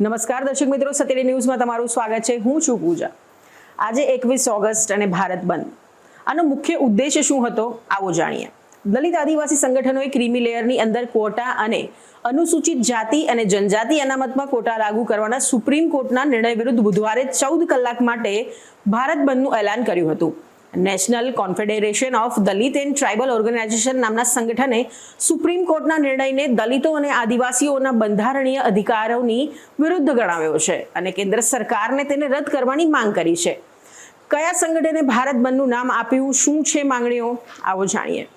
નમસ્કાર દર્શક મિત્રો સત્યડી ન્યૂઝમાં તમારું સ્વાગત છે. હું છું પૂજા. આજે એકવીસ ઓગસ્ટ અને ભારત બંધ. આનો મુખ્ય ઉદ્દેશ્ય શું હતો? આવો જાણીએ. દલિત આદિવાસી સંગઠનોએ ક્રીમી લેયરની અંદર કોટા અને અનુસૂચિત જાતિ અને જનજાતિ અનામતમાં કોટા લાગુ કરવાના સુપ્રીમ કોર્ટના નિર્ણય વિરુદ્ધ બુધવારે ચૌદ કલાક માટે ભારત બંધનું એલાન કર્યું હતું. National confederation of Dalit and tribal organisation નામના સંગઠને સુપ્રીમ કોર્ટના નિર્ણયને દલિતો અને આદિવાસીઓના બંધારણીય અધિકારોની વિરુદ્ધ ગણાવ્યો છે અને કેન્દ્ર સરકારને તેને રદ કરવાની માંગ કરી છે. કયા સંગઠને ભારત બંધનું નામ આપ્યું? શું છે માંગણીઓ? આવો જાણીએ.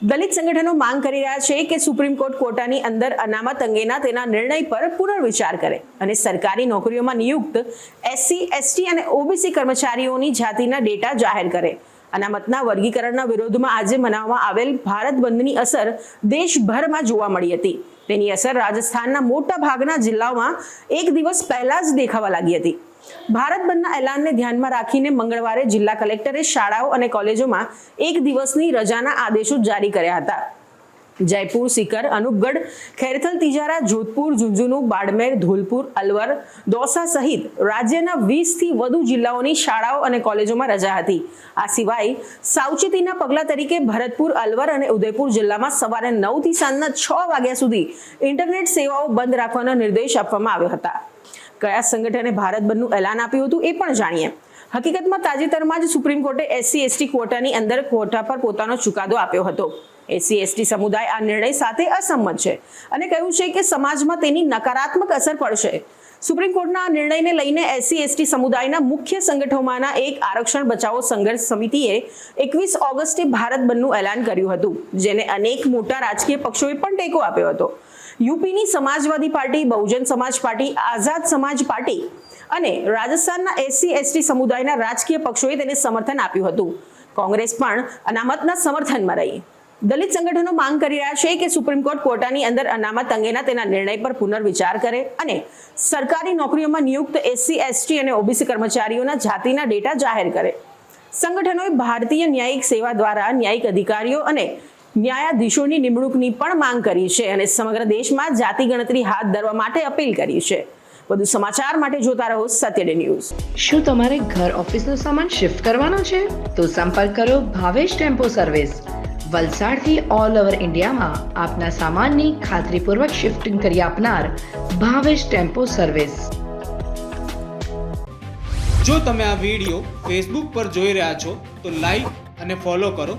દલિત સંગઠનો માંગ કરી રહ્યા છે કે સુપ્રીમ કોર્ટ કોટાની અંદર અનામત અંગેના તેના નિર્ણય પર પુનર્વિચાર કરે અને સરકારી નોકરીઓમાં નિયુક્ત એસસી, એસટી અને ઓબીસી કર્મચારીઓની જાતિના ડેટા જાહેર કરે. અનામતના વર્ગીકરણના વિરોધમાં આજે મનાવવામાં આવેલ ભારત બંધની અસર દેશભરમાં જોવા મળી હતી. તેની અસર રાજસ્થાનના મોટા ભાગના જિલ્લાઓમાં એક દિવસ પહેલા જ દેખાવા લાગી હતી. ભારત બંધના એલાનને ધ્યાનમાં રાખીને મંગળવારે જિલ્લા કલેક્ટરે શાળાઓ અને કોલેજોમાં એક દિવસની રજાના આદેશો જારી કર્યા હતા. જયપુર સિકર અનુપગઢ, ખેરથલ, તિજારા, જોધપુર, ઝુંઝુનુ, બાડમેર, ધોલપુર, અલવર, દોસા સહિત રાજ્યના વીસથી વધુ જિલ્લાઓની શાળાઓ અને કોલેજોમાં રજા હતી. આ સિવાય સાવચેતીના પગલા તરીકે ભરતપુર, અલવર અને ઉદયપુર જિલ્લામાં સવારે નવથી સાંજના છ વાગ્યા સુધી ઇન્ટરનેટ સેવાઓ બંધ રાખવાનો નિર્દેશ આપવામાં આવ્યો હતા. કયા સંગઠને ભારત બંધનું એલાન આપ્યું હતું એ પણ જાણીએ. હકીકતમાં તાજેતરમાં જ સુપ્રીમ કોર્ટે એસસી, એસટી ક્વોટાની અંદર ક્વોટા પર પોતાનો ચુકાદો આપ્યો હતો. એસસી, એસટી સમુદાય આ નિર્ણય સાથે અસંમત છે અને કહ્યું છે કે સમાજમાં તેની નકારાત્મક અસર પડશે. સુપ્રીમ કોર્ટના આ નિર્ણયને લઈને એસસી, એસટી સમુદાયના મુખ્ય સંગઠનોમાંના એક આરક્ષણ બચાવો સંઘર્ષ સમિતિએ એકવીસ ઓગસ્ટે ભારત બંધનું એલાન કર્યું હતું, જેને અનેક મોટા રાજકીય પક્ષોએ પણ ટેકો આપ્યો હતો. યુપીની સમાજવાદી પાર્ટી, બહુજન સમાજ પાર્ટી, આઝાદ સમાજ પાર્ટી અને રાજસ્થાનના એસસી, એસટી સમુદાયના રાજકીય પક્ષોએ તેને સમર્થન આપ્યું હતું. કોંગ્રેસ પણ અનામતના સમર્થનમાં રહી. દલિત સંગઠનો માંગ કરી રહ્યા છે કે સુપ્રીમ કોર્ટ કોટાની અંદર અનામત અંગેના તેના નિર્ણય પર પુનર્વિચાર કરે અને સરકારી નોકરીઓમાં નિયુક્ત એસસી, એસટી અને ઓબીસી કર્મચારીઓના જાતિના ડેટા જાહેર કરે. સંગઠનોએ ભારતીય ન્યાયિક સેવા દ્વારા ન્યાયિક અધિકારીઓ અને ન્યાયાધીશોની નિમણૂકની પણ માંગ કરી છે અને સમગ્ર દેશમાં જાતિ ગણતરી હાથ ધરવા માટે અપીલ કરી છે. વધુ સમાચાર માટે જોતા રહો સત્યડે ન્યૂઝ. શું તમારે ઘર ઓફિસનો સામાન શિફ્ટ કરવાનો છે? તો સંપર્ક કરો ભાવેશ ટેમ્પો સર્વિસ. વલસાડથી ઓલ ઓવર ઇન્ડિયામાં આપના સામાનની ખાતરીપૂર્વક શિફ્ટિંગ કરી આપનાર ભાવેશ ટેમ્પો સર્વિસ. જો તમે આ વિડિયો ફેસબુક પર જોઈ રહ્યા છો તો લાઈક અને ફોલો કરો.